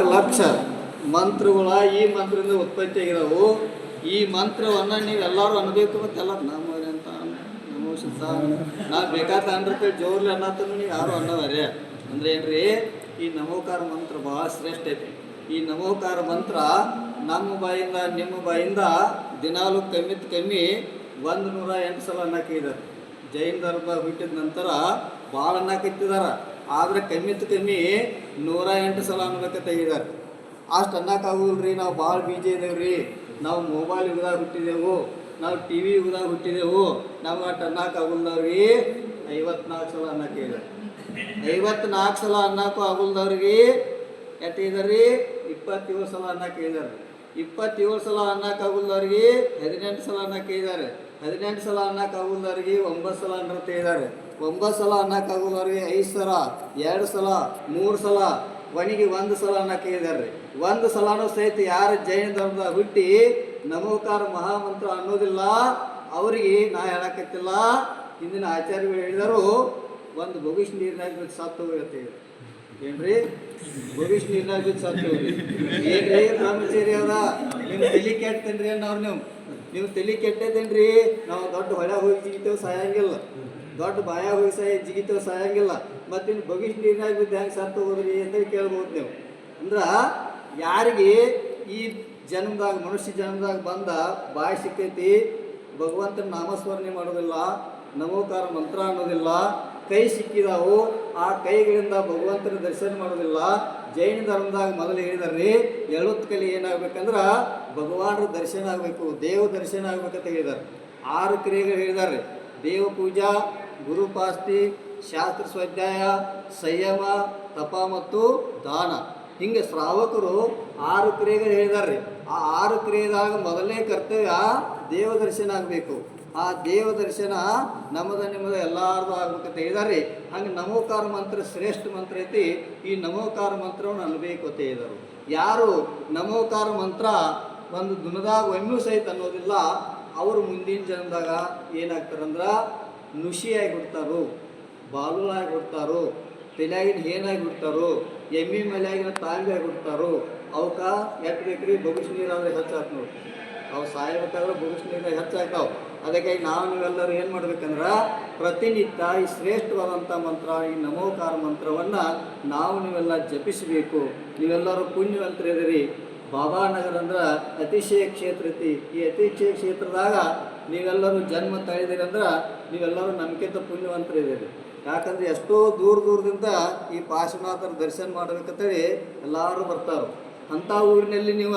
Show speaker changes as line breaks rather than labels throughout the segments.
ಲಕ್ಷ. ಮಂತ್ರಗಳ ಈ ಮಂತ್ರದಿಂದ ಉತ್ಪತ್ತಿ ಆಗಿದಾವು. ಈ ಮಂತ್ರವನ್ನ ನೀವೆಲ್ಲರೂ ಅನ್ಬೇಕು ಎಲ್ಲಾರು ನಮ್ಮ ಅಂತ ನಮೋ ಸಿದ್ಧ ನಾ ಬೇಕಾದ ಅಂದ್ರತೆ ಜೋರ್ಲಿ ಅನ್ನತ್ತ ನೀವು ಯಾರು ಅನ್ನೋದಾರೆ ಅಂದ್ರೆ ಏನ್ರಿ? ಈ ನಮೋಕಾರ ಮಂತ್ರ ಬಹಳ ಶ್ರೇಷ್ಠ ಐತಿ. ಈ ನಮೋಕಾರ ಮಂತ್ರ ನಮ್ಮ ಬಾಯಿಂದ, ನಿಮ್ಮ ಬಾಯಿಂದ ದಿನಾಲು ಕಮ್ಮಿತ್ ಕಮ್ಮಿ ಒಂದು ನೂರ ಎಂಟು ಸಲ ಅನ್ನಕ್ಕಿದ್ದಾರೆ ಜೈನ ಧರ್ಮ ಹುಟ್ಟಿದ ನಂತರ ಭಾಳ ಅನ್ನಕ್ಕಿತ್ತಿದಾರ ಆದ್ರೆ ಕಮ್ಮಿ ಕಮ್ಮಿ ನೂರ ಎಂಟು ಸಲ ಅನ್ನಕ್ಕೆ ತೆಗಿದಾರೆ. ಅಷ್ಟು ಅನ್ನಕ್ಕಾಗುದಿಲ್ರಿ ನಾವು ಭಾಳ ಬೀಜಿ ಇದ್ದೇವೆ ರೀ ನಾವು ಮೊಬೈಲ್ ಯುಗದಾಗ ಹುಟ್ಟಿದೆವು, ನಾವು ಟಿ ವಿ ಯುಗದಾಗ ಹುಟ್ಟಿದೆವು. ನಾವು ಅಷ್ಟು ಅನ್ನಕ್ಕಾಗುಲ್ದವ್ರಿ ಐವತ್ನಾಲ್ಕು ಸಲ ಅನ್ನಕ್ಕೆ ಐವತ್ನಾಲ್ಕು ಸಲ ಅನ್ನಕ್ಕೂ ಆಗುಲ್ದವ್ರಿಗೆ ಎಟ್ಟಿದಾರ್ರಿ ಇಪ್ಪತ್ತೇಳು ಸಲ ಅನ್ನಕ್ಕೆ ಕೇಳಿದಾರೆ ಇಪ್ಪತ್ತೇಳು ಸಲ ಅನ್ನಕ್ಕೆ ಆಗುಲ್ದವ್ರಿಗೆ ಹದಿನೆಂಟು ಸಲ ಅನ್ನಕ್ಕೆ ಇದ್ದಾರೆ ಹದಿನೆಂಟು ಸಲ ಅನ್ನಕ್ಕೆ ಆಗುಲ್ದವ್ರಿಗೆ ಒಂಬತ್ತು ಸಲ ನೃತ್ಯ ಇದ್ದಾರೆ ಒಂಬತ್ತು ಸಲ ಅನ್ನಕ್ಕೆ ಆಗುಲ್ದವ್ರಿಗೆ ಐದು ಸಲ, ಎರಡು ಸಲ, ಮೂರು ಸಲ ಕೊನೆಗೆ ಒಂದು ಸಲ ಅನ್ನಕ್ಕೆ ಇದ್ದಾರೆ ಒಂದು ಸಲನೂ ಸಹಿತ ಯಾರು ಜೈನ ಧರ್ಮದ ಹುಟ್ಟಿ ನಮೋಕಾರ ಮಹಾಮಂತ್ರ ಅನ್ನೋದಿಲ್ಲ. ಅವರಿಗೆ ನಾ ಹೇಳಕತ್ತಿಲ್ಲ. ಹಿಂದಿನ ಆಚಾರ್ಯಗಳು ಹೇಳಿದರು, ಒಂದು ಭವಿಷ್ಯ ನೀರಿನಾಗ ಬಿದ್ದು ಸತ್ತು ಹೋಗುತ್ತೆ ಏನ್ರಿ? ಬೊಗಿಶ್ ನೀರಿನಾಗ ಬಿದ್ದು ಸತ್ತು ಹೋಗಿ ಏನ್ರಿ ಬ್ರಹ್ಮಚಾರಿ ಅವರ? ನಿಮ್ಮ ತಲೆ ಕೆಟ್ಟೇನ್ರಿ ಅನ್ನೋರು ನೀವು? ನೀವು ತಲೆ ಕೆಟ್ಟದೇನ್ರಿ? ನಾವು ದೊಡ್ಡ ಹೊಳೆ ಹೋಗಿ ಜಿಗಿತೇವೆ ಸಾಯಂಗಿಲ್ಲ. ದೊಡ್ಡ ಬಾಯ ಹೋಗಿ ಸಾಯ ಜಿಗಿತೇವೆ ಸಾಯಂಗಿಲ್ಲ. ಮತ್ತಿನ್ನು ಬಗಿಸ್ ನೀರಿನಾಗ ಬಿದ್ದು ಹೆಂಗೆ ಸತ್ತು ಹೋದ್ರಿ ಅಂತ ಕೇಳ್ಬೋದು ನೀವು. ಅಂದ್ರೆ ಯಾರಿಗೆ ಈ ಜನ್ಮದಾಗ, ಮನುಷ್ಯ ಜನ್ಮದಾಗ ಬಂದ ಬಾಯಿ ಸಿಕ್ಕೈತಿ, ಭಗವಂತನ ನಾಮಸ್ಮರಣೆ ಮಾಡೋದಿಲ್ಲ, ನಮೋಕಾರ ಮಂತ್ರ ಅನ್ನೋದಿಲ್ಲ, ಕೈ ಸಿಕ್ಕಿದಾವು, ಆ ಕೈಗಳಿಂದ ಭಗವಂತನ ದರ್ಶನ ಮಾಡೋದಿಲ್ಲ, ಜೈನ ಧರ್ಮದಾಗ ಮೊದಲು ಹೇಳಿದಾರ್ರಿ ಎಳುತ್ತ ಕಲಿ ಏನಾಗ್ಬೇಕಂದ್ರ ಭಗವಾನರ ದರ್ಶನ ಆಗಬೇಕು ದೇವ ದರ್ಶನ ಆಗಬೇಕಂತ ಹೇಳಿದ್ದಾರೆ. ಆರು ಕ್ರಿಯೆಗಳು ಹೇಳಿದ್ದಾರೆ. ದೇವ ಪೂಜಾ ಗುರುಪಾಸ್ತಿ, ಶಾಸ್ತ್ರ ಸ್ವಾಧ್ಯಾಯ, ಸಂಯಮ, ತಪ ಮತ್ತು ದಾನ. ಹಿಂಗೆ ಶ್ರಾವಕರು ಆರು ಕ್ರಿಯೆಗಳು ಹೇಳಿದ್ದಾರೆ. ಆ ಆರು ಕ್ರಿಯೆದಾಗ ಮೊದಲನೇ ಕರ್ತವ್ಯ ದೇವ ದರ್ಶನ ಆಗಬೇಕು. ಆ ದೇವ ದರ್ಶನ ನಮ್ಮದ ನಿಮ್ಮದ ಎಲ್ಲಾರ್ದು ಆಗ್ಬೇಕಂತ ಹೇಳಿದ್ದಾರೆ. ಹಂಗೆ ನಮೋಕಾರ ಮಂತ್ರ ಶ್ರೇಷ್ಠ ಮಂತ್ರ ಐತಿ. ಈ ನಮೋಕಾರ ಮಂತ್ರವನ್ನು ಅನ್ಬೇಕು ಅಂತ ಹೇಳಿದರು. ಯಾರು ನಮೋಕಾರ ಮಂತ್ರ ಒಂದು ದಿನದಾಗ ಒಮ್ಮೆ ಸಹಿತ ಅನ್ನೋದಿಲ್ಲ. ಅವರು ಮುಂದಿನ ಜನದಾಗ ಏನಾಗ್ತಾರಂದ್ರೆ ನುಷಿಯಾಗಿ ಬಿಡ್ತಾರೋ ಬಾಲುಲಾಗಿ ಬಿಡ್ತಾರೋ ತಲೆಯಾಗಿನ ಏನಾಗಿ ಬಿಡ್ತಾರೋ ಎಮ್ಮೆ ಮೇಲಾಗಿನ ತಾಂಬಿ ಆಗಿ ಬಿಡ್ತಾರೋ ಅವಕ್ಕ ಎಟ್ ಬೇಕ್ರಿ ನೀರು ನೀರಾದ್ರೆ ಹೆಚ್ಚಾಗ್ತು ನೋಡಿ. ಅವು ಸಾಯಬೇಕಾದ್ರೆ ಬಗುಸ್ ನೀರಾಗ ಹೆಚ್ಚಾಗ್ತಾವೆ. ಅದಕ್ಕಾಗಿ ನಾವು ನೀವೆಲ್ಲರೂ ಏನು ಮಾಡ್ಬೇಕಂದ್ರೆ ಪ್ರತಿನಿತ್ಯ ಈ ಶ್ರೇಷ್ಠವಾದಂಥ ಮಂತ್ರ, ಈ ನಮೋಕಾರ ಮಂತ್ರವನ್ನು ನಾವು ನೀವೆಲ್ಲ ಜಪಿಸಬೇಕು. ನೀವೆಲ್ಲರೂ ಪುಣ್ಯವಂತರಿದ್ದೀರಿ. ಬಾಬಾನಗರ ಅಂದ್ರೆ ಅತಿಶಯ ಕ್ಷೇತ್ರ ಐತಿ. ಈ ಅತಿಶಯ ಕ್ಷೇತ್ರದಾಗ ನೀವೆಲ್ಲರೂ ಜನ್ಮ ತಳೆದಿರಿ ಅಂದ್ರೆ ನೀವೆಲ್ಲರೂ ನಮ್ಗಿಂತ ಪುಣ್ಯವಂತರಿದ್ದೀರಿ. ಯಾಕಂದ್ರೆ ಎಷ್ಟೋ ದೂರ ದೂರದಿಂದ ಈ ಪಾರ್ಶ್ವನಾಥರ ದರ್ಶನ ಮಾಡ್ಬೇಕಂತೇಳಿ ಎಲ್ಲರೂ ಬರ್ತಾರೆ. ಅಂಥ ಊರಿನಲ್ಲಿ ನೀವು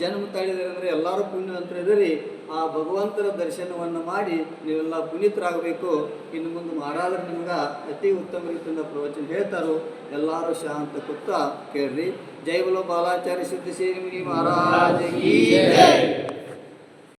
ಜನ್ಮ ತಳೆದಿರಿ ಅಂದರೆ ಎಲ್ಲರೂ ಪುಣ್ಯವಂತರಿದ್ದೀರಿ. ಆ ಭಗವಂತನ ದರ್ಶನವನ್ನು ಮಾಡಿ ನೀವೆಲ್ಲ ಪುನೀತರಾಗಬೇಕು. ಇನ್ನು ಮುಂದೆ ಮಹಾರಾಜರು ನಿಮ್ಗೆ ಅತಿ ಉತ್ತಮ ರೀತಿಯಿಂದ ಪ್ರವಚನ ಹೇಳ್ತಾರೋ. ಎಲ್ಲರೂ ಶಾಂತ ಕೂತ ಕೇಳ್ರಿ. జై బులో బాలాచార్య శుద్ధి శ్రీ మహారాజ్